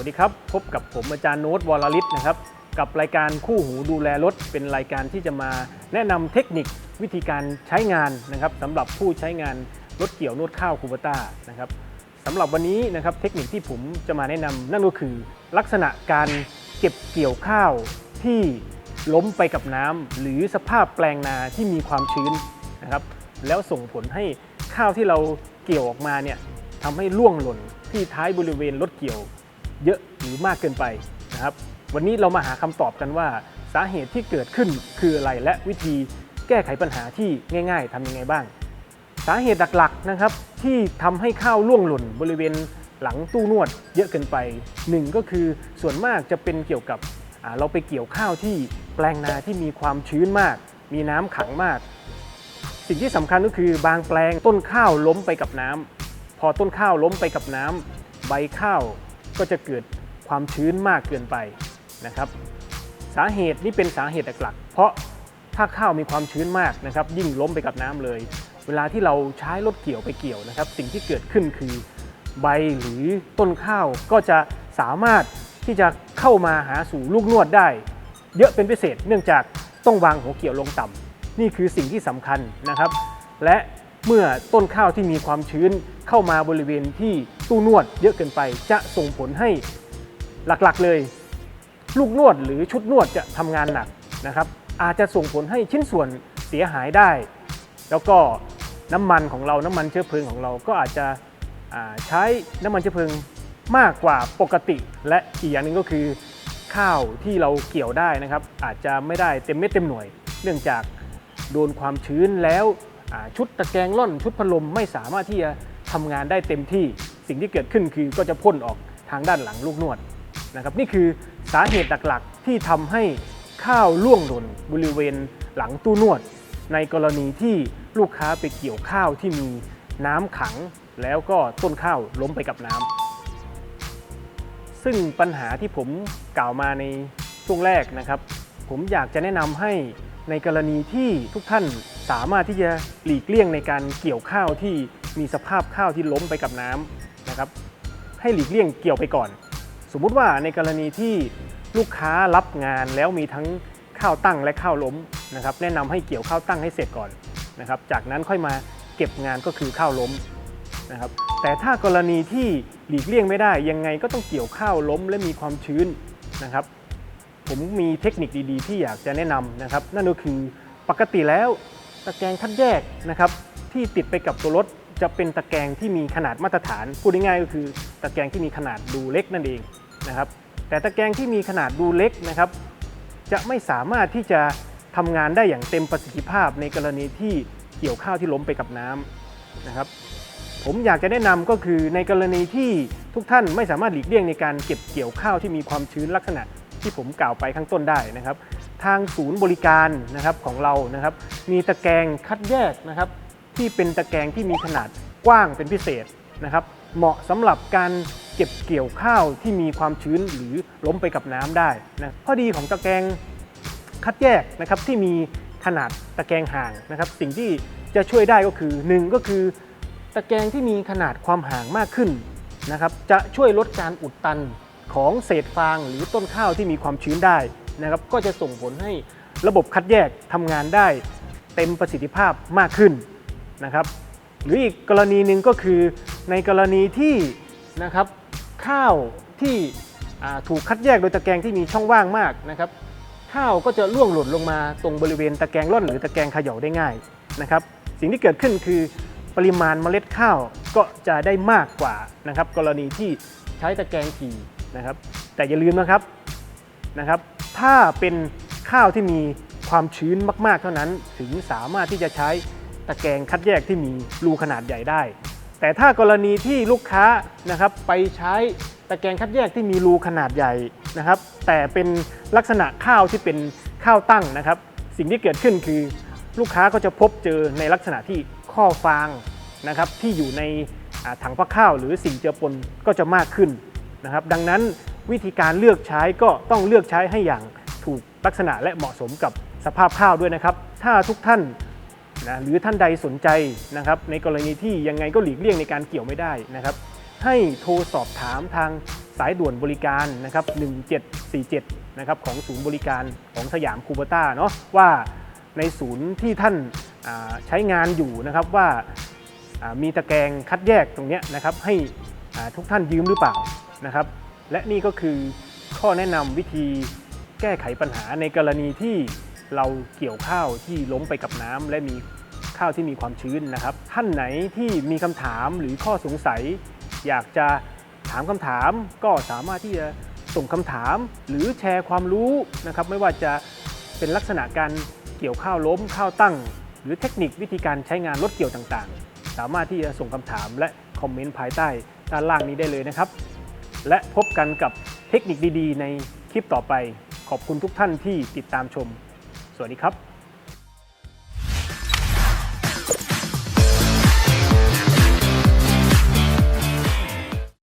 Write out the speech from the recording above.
วัสดีครับ พบกับผมอาจารย์โน้ตวรลิศนะครับ กับรายการคู่หูดูแลรถ เป็นรายการที่จะมาแนะนำเทคนิควิธีการใช้งานนะครับสำหรับผู้ใช้งานรถเกี่ยวนวดข้าวคูบต้านะครับสำหรับวันนี้นะครับเทคนิคที่ผมจะมาแนะนำนั่นก็คือ ลักษณะการเก็บเกี่ยวข้าวที่ล้มไปกับน้ำหรือสภาพแปลงนาที่มีความชื้นนะครับ แล้วส่งผลให้ข้าวที่เราเกี่ยวออกมาเนี่ยทำให้ร่วงหล่นที่ท้ายบริเวณรถเกี่ยว เยอะหรือมากเกินไปนะครับ วันนี้เรามาหาคำตอบกันว่าสาเหตุที่เกิดขึ้นคืออะไรและวิธีแก้ไขปัญหาที่ง่าย ๆทำยังไงบ้าง สาเหตุหลักๆนะครับที่ทำให้ข้าวร่วงหล่นบริเวณหลังตู้นวดเยอะเกินไปหนึ่งก็คือส่วนมากจะเป็นเกี่ยวกับเราไปเกี่ยวข้าวที่แปลงนาที่มีความชื้นมาก มีน้ำขังมาก สิ่งที่สำคัญก็คือบางแปลงต้นข้าวล้มไปกับน้ำพอต้นข้าวล้มไปกับน้ำใบข้าว ก็จะเกิดความชื้นมากเกินไปนะครับ สาเหตุนี่เป็นสาเหตุหลักๆเพราะถ้าข้าวมีความชื้นมากนะครับ ยิ่งล้มไปกับน้ำเลย เวลาที่เราใช้รถเกี่ยวไปเกี่ยวนะครับ สิ่งที่เกิดขึ้นคือใบหรือต้นข้าวก็จะสามารถที่จะเข้ามาหาสู่ลูกนวดได้ เยอะเป็นพิเศษเนื่องจากต้องวางหัวเกี่ยวลงต่ำนี่คือสิ่งที่สำคัญนะครับ และเมื่อต้นข้าวที่มีความชื้นเข้ามาบริเวณที่ ตู้นวดเยอะเกินไปจะส่งผลให้หลักๆเลย ลูกนวดหรือชุดนวดจะทำงานหนักนะครับ อาจจะส่งผลให้ชิ้นส่วนเสียหายได้ แล้วก็น้ำมันของเราน้ำมันเชื้อเพลิงของเราก็อาจจะใช้น้ำมันเชื้อเพลิงมากกว่าปกติ และอีกอย่างหนึ่งก็คือข้าวที่เราเกี่ยวได้นะครับ อาจจะไม่ได้เต็มเม็ดเต็มหน่วย เนื่องจากโดนความชื้นแล้วชุดตะแกรงล่อนชุดพัดลมไม่สามารถที่จะทำงานได้เต็มที่ สิ่งที่เกิดขึ้นคือก็จะพ่นออกทางด้านหลังลูกนวดนะครับนี่คือสาเหตุหลักๆ ที่ทำให้ข้าวล่วงหล่นบริเวณหลังตู้นวด ในกรณีที่ลูกค้าไปเกี่ยวข้าวที่มีน้ำขัง แล้วก็ต้นข้าวล้มไปกับน้ำซึ่งปัญหาที่ผมกล่าวมาในช่วงแรกนะครับ ผมอยากจะแนะนำให้ในกรณีที่ทุกท่านสามารถที่จะหลีกเลี่ยงในการเกี่ยวข้าวที่มีสภาพข้าวที่ล้มไปกับน้ำนะครับ ให้หลีกเลี่ยงเกี่ยวไปก่อน สมมุติว่าในกรณีที่ลูกค้ารับงานแล้วมีทั้งข้าวตั้งและข้าวล้มนะครับแนะนำให้เกี่ยวข้าวตั้งให้เสร็จก่อนนะครับจากนั้นค่อยมาเก็บงานก็คือข้าวล้มนะครับแต่ถ้ากรณีที่หลีกเลี่ยงไม่ได้ยังไงก็ต้องเกี่ยวข้าวล้มและมีความชื้นนะครับ ผมมีเทคนิคดีๆ ที่อยากจะแนะนำนะครับ นั่นก็คือปกติแล้วตะแกรงคัดแยกนะครับที่ติดไปกับตัวรถ จะเป็นตะแกรงที่มีขนาดมาตรฐาน พูดง่ายๆก็คือตะแกรงที่มีขนาดดูเล็กนั่นเองนะครับ แต่ตะแกรงที่มีขนาดดูเล็กนะครับ จะไม่สามารถที่จะทำงานได้อย่างเต็มประสิทธิภาพในกรณีที่เกี่ยวข้าวที่ล้มไปกับน้ำนะครับ ผมอยากจะแนะนำก็คือในกรณีที่ทุกท่านไม่สามารถหลีกเลี่ยงในการเก็บเกี่ยวข้าวที่มีความชื้นลักษณะที่ผมกล่าวไปข้างต้นได้นะครับ ทางศูนย์บริการนะครับของเรานะครับ มีตะแกรงคัดแยกนะครับ ที่เป็นตะแกรงที่มีขนาดกว้างเป็นพิเศษนะครับ เหมาะสำหรับการเก็บเกี่ยวข้าวที่มีความชื้นหรือล้มไปกับน้ำได้นะข้อดีของตะแกรงคัดแยกนะครับที่มีขนาดตะแกรงห่างนะครับ สิ่งที่จะช่วยได้ก็คือหนึ่งก็คือตะแกรงที่มีขนาดความห่างมากขึ้นนะครับจะช่วยลดการอุดตันของเศษฟางหรือต้นข้าวที่มีความชื้นได้นะครับก็จะส่งผลให้ระบบคัดแยกทำงานได้เต็มประสิทธิภาพมากขึ้น นะครับ หรืออีกกรณีหนึ่งก็คือในกรณีที่นะครับข้าวที่ถูกคัดแยกโดยตะแกรงที่มีช่องว่างมากนะครับข้าวก็จะร่วงหล่นลงมาตรงบริเวณตะแกรงร่อนหรือตะแกรงเขย่าได้ง่ายนะครับสิ่งที่เกิดขึ้นคือปริมาณเมล็ดข้าวก็จะได้มากกว่านะครับ กรณีที่ใช้ตะแกรงถี่นะครับ แต่อย่าลืมนะครับนะครับ ถ้าเป็นข้าวที่มีความชื้นมาก ๆ เท่านั้น ถึงสามารถที่จะใช้ ตะแกรงคัดแยกที่มีรูขนาดใหญ่ได้ แต่ถ้ากรณีที่ลูกค้านะครับไปใช้ตะแกรงคัดแยกที่มีรูขนาดใหญ่นะครับ แต่เป็นลักษณะข้าวที่เป็นข้าวตั้งนะครับ สิ่งที่เกิดขึ้นคือลูกค้าก็จะพบเจอในลักษณะที่ข้อฟางนะครับที่อยู่ในถังฟักข้าวหรือสิ่งเจือปนก็จะมากขึ้นนะครับ ดังนั้นวิธีการเลือกใช้ก็ต้องเลือกใช้ให้อย่างถูกลักษณะและเหมาะสมกับสภาพข้าวด้วยนะครับ ถ้าทุกท่าน นะหรือท่านใดสนใจนะครับในกรณีที่ยังไงก็หลีกเลี่ยงในการเกี่ยวไม่ได้นะครับ ให้โทรสอบถามทางสายด่วนบริการนะครับ 1747 นะครับของศูนย์บริการของสยามคูเบต้าเนาะว่าในศูนย์ที่ท่านาใช้งานอยู่นะครับว่าามีตะแกรงคัดแยกตรงนี้นะครับให้ทุกท่านยืมหรือเปล่านะครับ และนี่ก็คือข้อแนะนำวิธีแก้ไขปัญหาในกรณีที่ เราเกี่ยวข้าวที่ล้มไปกับน้ำและมีข้าวที่มีความชื้นนะครับ ท่านไหนที่มีคำถามหรือข้อสงสัย อยากจะถามคำถามก็สามารถที่จะส่งคำถามหรือแชร์ความรู้นะครับ ไม่ว่าจะเป็นลักษณะการเกี่ยวข้าวล้มข้าวตั้ง หรือเทคนิควิธีการใช้งานรถเกี่ยวต่างๆ สามารถที่จะส่งคำถามและคอมเมนต์ภายใต้ด้านล่างนี้ได้เลยนะครับ และพบกันกับเทคนิคดีๆ ในคลิปต่อไป ขอบคุณทุกท่านที่ติดตามชม สวัสดีครับ